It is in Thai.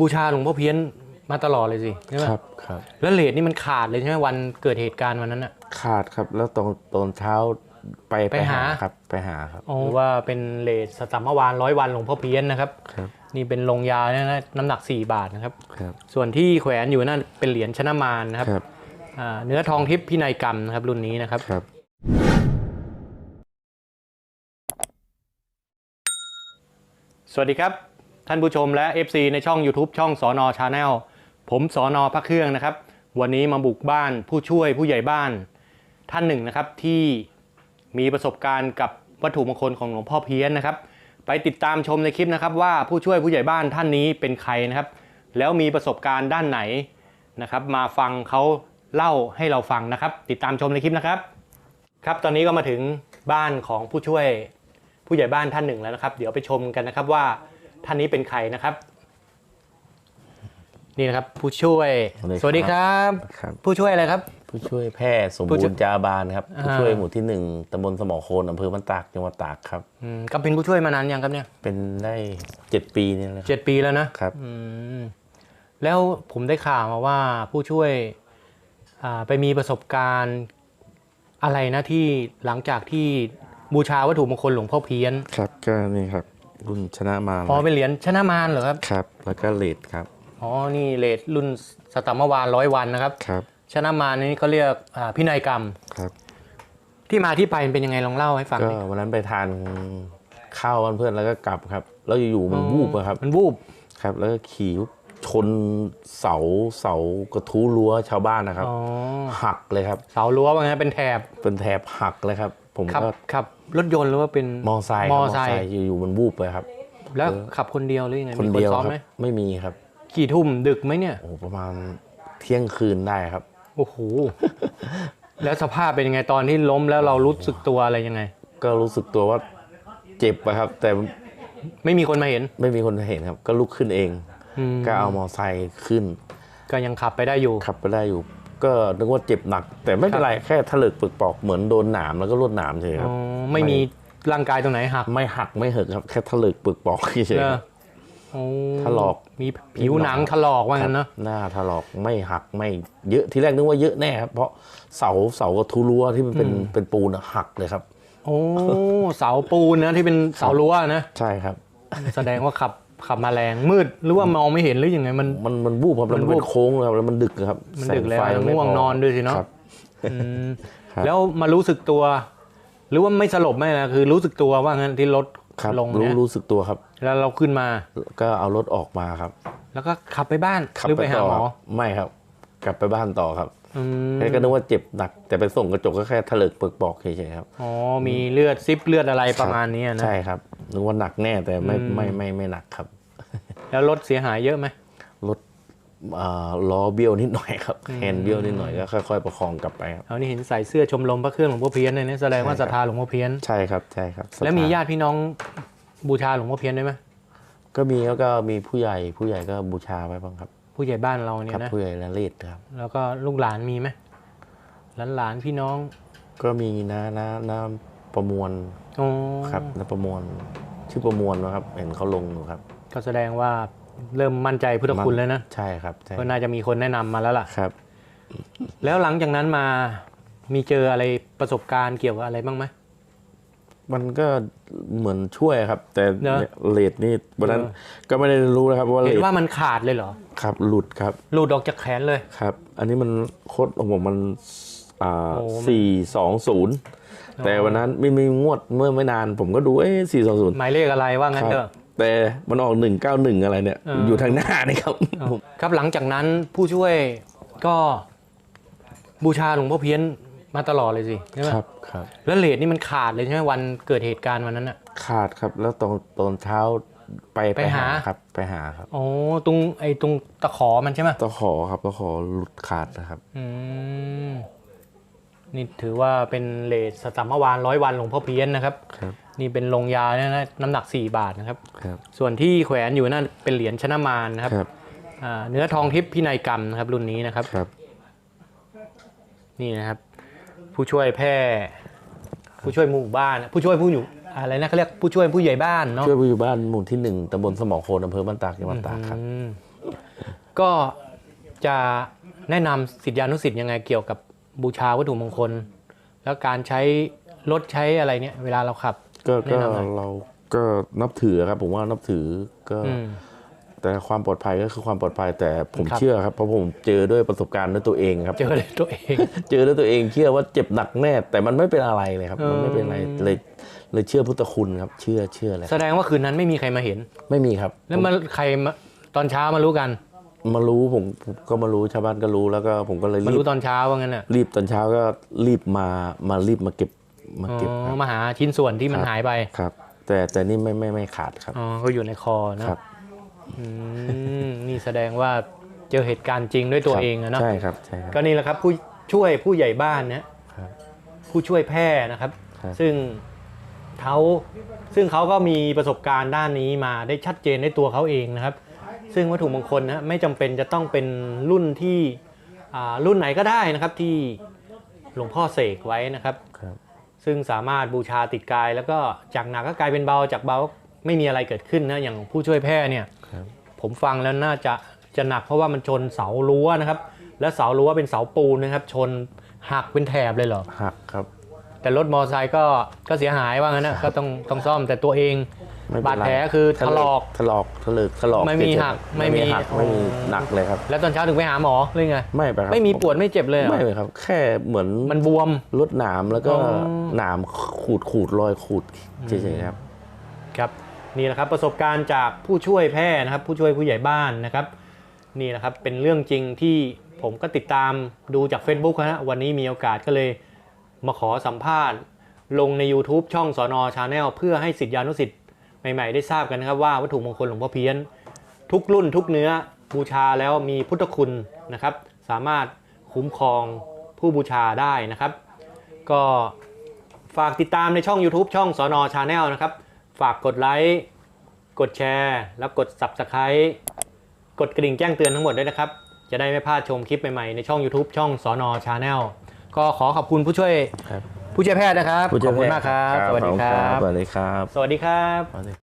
บูชาหลวงพ่อเพี้ยนมาตลอดเลยสิใช่ไหมครับครับ แล้วเลทนี่มันขาดเลยใช่ไหมวันเกิดเหตุการณ์วันนั้นอะขาดครับแล้วตอนตอนเช้าไปไปหาครับไปหาครับหรือว่าเป็นเลทสตัมเมื่อวานร้อยวันหลวงพ่อเพี้ยนนะครับครับ นี่เป็นลงยาเนี่ยนะน้ำหนัก 4 บาทนะครับครับ ส่วนที่แขวนอยู่นั่นเป็นเหรียญชนะมารนะครับครับอ่าเนื้อทองทิพย์พินัยกรรมนะครับรุ่นนี้นะครับครับสวัสดีครับ ท่านผู้ชมและ FC ในช่อง YouTube ช่องสอนอชาแนลผมสอนอพระเครื่องนะครับ วันนี้มาบุกบ้านผู้ช่วยผู้ใหญ่บ้าน ท่านหนึ่งนะครับที่มีประสบการณ์กับวัตถุมงคลของหลวงพ่อเพี้ยนนะครับ ไปติดตามชมในคลิปนะครับ ว่าผู้ช่วยผู้ใหญ่บ้านท่านนี้เป็นใครนะครับ แล้วมีประสบการณ์ด้านไหนนะครับ มาฟังเขาเล่าให้เราฟังนะครับ ติดตามชมในคลิปนะครับ ครับตอนนี้ก็มาถึงบ้านของผู้ช่วยผู้ใหญ่บ้านท่านหนึ่งแล้วนะครับ เดี๋ยวไปชมกันนะครับว่า ท่านนี้เป็นใครนะครับ นี่นะครับ ผู้ช่วยสวัสดีครับสวัสดีครับครับ ผู้ช่วยอะไรครับ ผู้ช่วยแพทย์สมผู้บูช่วยรณ์จาบานครับ อ่า ผู้ช่วยหมู่ที่หนึ่งตำบลสมอโคนอำเภอบ้านตากจังหวัดตากครับ อืมก็เป็นผู้ช่วยมานานยังครับเนี่ยเป็นได้เจ็ดปีเนี่ยแหละครับ เจ็ดปีแล้วนะครับ อืมแล้วผมได้ข่าวมาว่าผู้ช่วยอ่าไปมีประสบการณ์อะไรนะที่หลังจากที่บูชาวัตถุมงคลหลวงพ่อเพี้ยน ครับก็นี่ครับ รุ่นชนะมารอ๋อเป็นเหรียญชนะมารเหรอครับ ครับ แล้วก็เลดครับ อ๋อ นี่เลทรุ่นสตัมเมื่อวานร้อยวันนะครับ ครับ ชนะมารนี่เขาเรียกอ่าพินัยกรรม ครับ ที่มาที่ไปมันเป็นยังไงลองเล่าให้ฟังก็ดิวันนั้นไปทานข้าววันเพื่อนแล้วก็กลับครับ แล้วอยู่ๆมันวูบอะครับ มันวูบ ครับ แล้วก็ขี่ชนเสาเสากระทู้รั้วชาวบ้านนะครับอ๋อหักเลยครับ เสารั้วว่าไงเป็นแถบ เป็นแถบหักเลยครับ ผมขับก็ขับรถยนต์หรือว่าเป็นมอไซค์มคอรับไซค์อยู่ๆมันวูบไปครับ แล้วขับคนเดียวหรือยังไงคนมีเดียวซ้อมครัไหมบไม่มีครับ กี่ทุ่มดึกไหมเนี่ย โอ้โหประมาณเที่ยงคืนได้ครับ โอ้โห แล้วสภาพเป็นยังไงตอนที่ล้มแล้วเรารู้สึกตัวอะไรยังไง ก็รู้สึกตัวว่าเจ็บอะครับ แต่ไม่มีคนมาเห็นไม่มีคนเห็นครับ ก็ลุกขึ้นเอง อืมก็เอามอไซค์ขึ้นก็ยังขับไปได้อยู่ขับไปได้อยู่ ก็นึกว่าเจ็บหนัก แต่ไม่เป็นไรแค่ถลกปึกปอกเหมือนโดนหนามแล้วก็ลวดหนามเฉยคอ๋รับอไม่มีร่างกายตรงไหนหักไม่หักไม่เหิกครับแค่ถลกปึกปอกเฉยเนๆคอะรับโอ้ถลอกมีผิวหนังถลอกว่างั้นเนอะหน้าถลอกไม่หักไม่เยอะที่แรกนึกว่าเยอะแน่ครับเพราะเสาเสากระทูรั้วที่มันเป็นเป็นปูนอะหักเลยครับ โอ้เสาปูนนะที่เป็นเสารั้วนะใช่ครับ แสดงว่าขับ ขับมาแรงมืดหรือว่ามองไม่เห็นหรือยังไงมันมันมันวูบครับแล้วมัมันนวูบเป็นโค้งเลยครับแล้วมันดึกครับมันดึกสแล้วไฟไม่ง่วงพนอนด้วยสิเนอะครับอืมครับแล้วมารู้สึกตัว หรือว่าไม่สลบไม่นะคือรู้สึกตัวว่างั้นที่รถครับลงรู้เนี่ยรู้สึกตัวครับ แล้วเราขึ้นมาก็เอารถออกมาครับ แล้วก็ขับไปบ้านขับหรือไปไปหาต่อหมอไม่ครับ กลับไปบ้านต่อครับอืมแค่ก็นึกว่าเจ็บหนัก แต่ไปส่งกระจกก็แค่ถลกเปลือกปอกเฉยๆครับอ๋อมีเลือดซิปเลือดอะไรประมาณนี้นะใช่ครับ นึกว่าหนักแน่แต่ไม่อืมไม่ไม่ไม่หนักครับ แล้วรถเสียหายเยอะไหมรถอ่าล้อเบี้ยวนิดหน่อยครับแฮนด์เบี้ยวนิดหน่อยก็ค่อยๆประคองกลับไปครับเอานี่เห็นใส่เสื้อชมรมพระเครื่องหลวงพ่อเพี้ยนเลยเนี่ยแสดงว่าใช่ศครับรัทธาหลวงพ่อเพี้ยนใช่ครับใช่ครับ แล้วมีศรัทธญาติพี่น้องบูชาหลวงพ่อเพี้ยนด้วยไหมก็มีแล้วก็มีผู้ใหญ่ผู้ใหญ่ก็บูชาไว้บ้างครับ ผู้ใหญ่บ้านเราเนี่ครัยบนะผู้ใหญ่ละเลดครับ แล้วก็ลูกหลานมีไหมหลานหลานๆพี่น้อง ก็มีน้าน้าน้า ประมวลอ๋อครับน้าประมวลชื่อประมวลนะครับ เห็นเขาลงอยู่ครับ ก็แสดงว่าเริ่มมั่นใจพุทธคุณแล้วนะใช่ครับใช่ก็น่าจะมีคนแนะนำมาแล้วล่ะ ครับ แล้วหลังจากนั้นมามีเจออะไรประสบการณ์เกี่ยวกับอะไรบ้างไหม มันก็เหมือนช่วยครับ แต่เนอะ เลดนี่วันนั้นเออก็ไม่ได้รู้นะครับว่าเลเห็นดว่ามันขาดเลยเหรอครับหลุดครับ หลุดออกจากแขนเลย ครับ อันนี้มันโคตรของผมมันอ่าโอ้มันสี่สองศูนย์ แต่วันนั้นไม่มีงวดเมื่อไม่นานผมก็ดูเอ้สี่สองศูนย์หมายเลขอะไรว่างั้นเถอะแต่มันออกหนึ่งเก้าหนึ่งอะไรเนี่ยเออออยู่ทางหน้านี่ครับ ครับหลังจากนั้นผู้ช่วยก็บูชาหลวงพ่อเพี้ยนมาตลอดเลยสิใช่ไหมครับครับแล้วเลทนี่มันขาดเลยใช่ไหมวันเกิดเหตุการณ์วันนั้นอะ ขาดครับ แล้วตอนตอนเช้าไปไปหาครับ ไปหาครับอ๋อตรงไอ้ตรงตะขอมันใช่ไหมตะขอครับตะขอหลุดขาดนะครับ อืม นี่ถือว่าเป็นเลทสตัมเมื่อวานร้อยวันหลวงพ่อเพี้ยนนะครับ ครับ นี่เป็นลงยาเนี่ยนะน้ำหนัก 4 บาทนะครับ ครับ ส่วนที่แขวนอยู่นั่นเป็นเหรียญชนะมารนะครับครับ อ่าเนื้อทองทิพย์พินัยกรรมนะครับ รุ่นนี้นะครับ ครับ นี่นะครับ ผู้ช่วยแพร่ผู้ช่วยหมู่บ้าน ผู้ช่วยผู้อยู่อะไรนะเขาเรียกผู้ช่วยผู้ใหญ่บ้านเนาะช่วยผู้อยู่บ้านหมู่ที่หนึ่งตำบลสมอโคนอำเภอบ้านตากจังหวัดตากครับ อืมก็จะแนะนำสิทธิานุสิทธิ์ยังไงเกี่ยวกับ บูชาวัตถุมงคล แล้วการใช้รถใช้อะไรเนี่ย เวลาเราขับ ก็แนะก็นำหน่อย เราก็นับถือครับ ผมว่านับถือก็อืม แต่ความปลอดภัยก็คือความปลอดภัยแต่ผมครับ เชื่อครับเพราะผมเจอด้วยประสบการณ์ด้วยตัวเองครับ เจอเลยตัวเอง เจอด้วยตัวเองเชื่อว่าเจ็บหนักแน่ แต่มันไม่เป็นอะไรเลยครับเออมันไม่เป็นอะไรเลยเลยเชื่อพุทธคุณครับ เชื่อเชื่อเลยแสดงว่าคืนนั้นไม่มีใครมาเห็น ไม่มีครับแล้วมาใครมาตอนเช้ามารู้กัน มารู้ผมผมก็มารู้ชาวบ้านก็รู้แล้วก็ผมก็เลยมารีรู้บตอนเช้าว่างั้นน่ะรีบตอนเช้าก็รีบมามารีบมาเก็บมาอ๋เก็บครัอบมาหาชิ้นส่วนที่มันครับ หายไปครับ แต่แต่นี่ไม่ไม่ไม่ขาดครับ อ๋อก็อยู่ในคอนะ ครับอืมนี่แสดงว่าเจอเหตุการณ์จริงด้วยตัวครับเองอะเนาะใช่ครับใช่ครับก็นี่แหละครับผู้ช่วยผู้ใหญ่บ้านนะครับผู้ช่วยแพทย์นะครับ ครับ ซึ่งเขาซึ่งเขาก็มีประสบการณ์ด้านนี้มาได้ชัดเจนในตัวเขาเองนะครับ ซึ่งวัตถุมงคลนะไม่จำเป็นจะต้องเป็นรุ่นที่อ่ารุ่นไหนก็ได้นะครับที่หลวงพ่อเสกไว้นะครับครับซึ่งสามารถบูชาติดกาย แล้วก็จากหนักก็กลายเป็นเบาจากเบาไม่มีอะไรเกิดขึ้นนะอย่างผู้ช่วยแพทย์เนี่ยครับผมฟังแล้วน่าจะจะหนักเพราะว่ามันชนเสารั้วนะครับ และเสารั้วเป็นเสาปูนนะครับ ชนหักเป็นแถบเลยเหรอหักครับ แต่รถมอเตอร์ไซค์ก็ก็เสียหายว่างั้นนะก็ต้องต้องซ่อมแต่ตัวเอง ไม่เป็นไรบาดแผลคือถลอกถลอกถลึกถลอกไม่มีเฉยๆหักครับไม่มีหักไม่มีอ๋อหนักเลยครับ แล้วตอนเช้าถึงไปหาหมอหรือไงไม่ไปครับไม่มีปวดไม่เจ็บเลยเหรอไม่เลยครับ แค่เหมือนมันบวมลดหนามแล้วก็อ๋อหนามขูดขูดรอยขูดเฉยๆครับครับนี่แหละครับประสบการณ์จากผู้ช่วยแพทย์นะครับ ผู้ช่วยผู้ใหญ่บ้านนะครับ นี่นะครับเป็นเรื่องจริงที่ผมก็ติดตามดูจาก Facebook นะฮะวันนี้มีโอกาสก็เลยมาขอสัมภาษณ์ ลงใน YouTube ช่องสอนอชาแนลเพื่อให้สิทธิานุสิทธิ์ ใหม่ๆได้ทราบกันนะครับว่าวัตถุมงคลหลวงพ่อเพี้ยน ทุกรุ่นทุกเนื้อบูชาแล้วมีพุทธคุณนะครับ สามารถคุ้มครองผู้บูชาได้นะครับ ก็ฝากติดตามในช่อง YouTube ช่องสอนอชาแนลนะครับ ฝากกดไลค์กดแชร์ แล้วกด Subscribe กดกระดิ่งแจ้งเตือนทั้งหมดด้วยนะครับ จะได้ไม่พลาดชมคลิปใหม่ๆในช่อง YouTube ช่องสอนอชาแนลก็ขอขอบคุณผู้ช่วยครับ ผู้ช่วยแพทย์นะครับผู้ขช่วอยบคุณมากครับ สวัสดีครัขบสวัสดีครับ สวัสดีครับสวัสดี